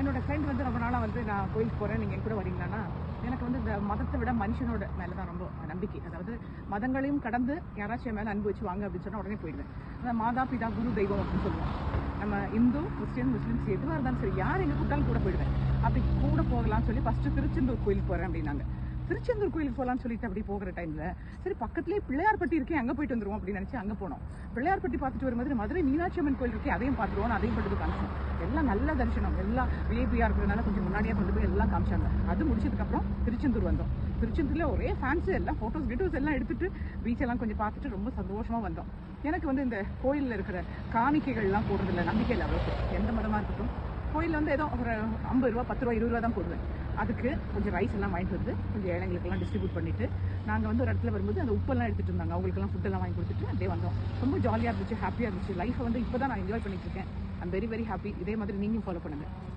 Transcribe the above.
என்னோட ஃப்ரெண்ட் வந்து ரொம்ப நாளாக வந்து நான் கோயிலுக்கு போகிறேன் நீங்கள் என் கூட வரீங்களான்னா எனக்கு வந்து இந்த மதத்தை விட மனுஷனோட மேலே தான் ரொம்ப நம்பிக்கை. அதாவது மதங்களையும் கடந்து யாராச்சும் என் மேலே அன்பு வச்சு வாங்க அப்படின்னு சொன்னால் உடனே போயிடுவேன். அதாவது மாதா பிதா குரு தெய்வம் அப்படின்னு சொல்லுவோம். நம்ம இந்து கிறிஸ்டின் முஸ்லீம்ஸ் எதுவாக இருந்தாலும் சரி யார் எங்கே கூட்டாலும் கூட போயிடுவேன். அப்படி கூட போகலாம்னு சொல்லி ஃபஸ்ட்டு திருச்செந்தூர் கோயிலுக்கு போகிறேன் அப்படின்னாங்க. திருச்செந்தூர் கோயிலுக்கு போகலான்னு சொல்லிட்டு அப்படி போகிற டைமில் சரி பக்கத்துலேயே பிள்ளையார்பட்டி இருக்கே அங்கே போயிட்டு வந்துருவோம் அப்படின்னு நினச்சி அங்கே போனோம். பிள்ளையார்பட்டி பார்த்துட்டு வரும்போது மதுரை மீனாட்சி அம்மன் கோயில் இருக்கே அதையும் பார்த்துருவோம் அதையும் போட்டு காமிச்சோம். எல்லாம் நல்ல தரிசனம். எல்லாம் விஐபியாக இருக்கிறதுனால கொஞ்சம் முன்னாடியே கொண்டு போய் எல்லாம் காமிச்சாங்க. அது முடிச்சதுக்கப்புறம் திருச்செந்தூர் வந்தோம். திருச்செந்தூரில் ஒரே ஃபேன்ஸு எல்லாம் ஃபோட்டோஸ் வீடியோஸ் எல்லாம் எடுத்துட்டு பீச் எல்லாம் கொஞ்சம் பார்த்துட்டு ரொம்ப சந்தோஷமாக வந்தோம். எனக்கு வந்து இந்த கோயிலில் இருக்கிற காணிக்கைகள்லாம் போடுறதில்ல நம்பிக்கை இல்லை அவ்வளோக்கு எந்த மதமாக இருக்கட்டும். கோயிலில் வந்து ஏதோ ஒரு ஐம்பது ரூபா பத்து ரூபா இருபது ரூபா தான் போடுவேன். அதுக்கு கொஞ்சம் ரைஸ் எல்லாம் வாங்கிட்டு வந்து கொஞ்சம் ஏழைங்களுக்கெல்லாம் டிஸ்ட்ரிபியூட் பண்ணிட்டு நாங்கள் வந்து ஒரு இடத்துல வரும்போது அந்த உப்பெல்லாம் எடுத்துகிட்டு இருந்தாங்க. அவங்களுக்கெல்லாம் ஃபுட்டெல்லாம் வாங்கி கொடுத்துட்டு அப்படியே வந்தோம். ரொம்ப ஜாலியாக இருந்துச்சு ஹாப்பியாக இருந்துச்சு. லைஃப்பை வந்து இப்போ தான் நான் என்ஜாய் பண்ணிட்டு இருக்கேன். ஐம் வெரி வெரி ஹாப்பி இதே மாதிரி நீங்களும் ஃபாலோ பண்ணுங்கள்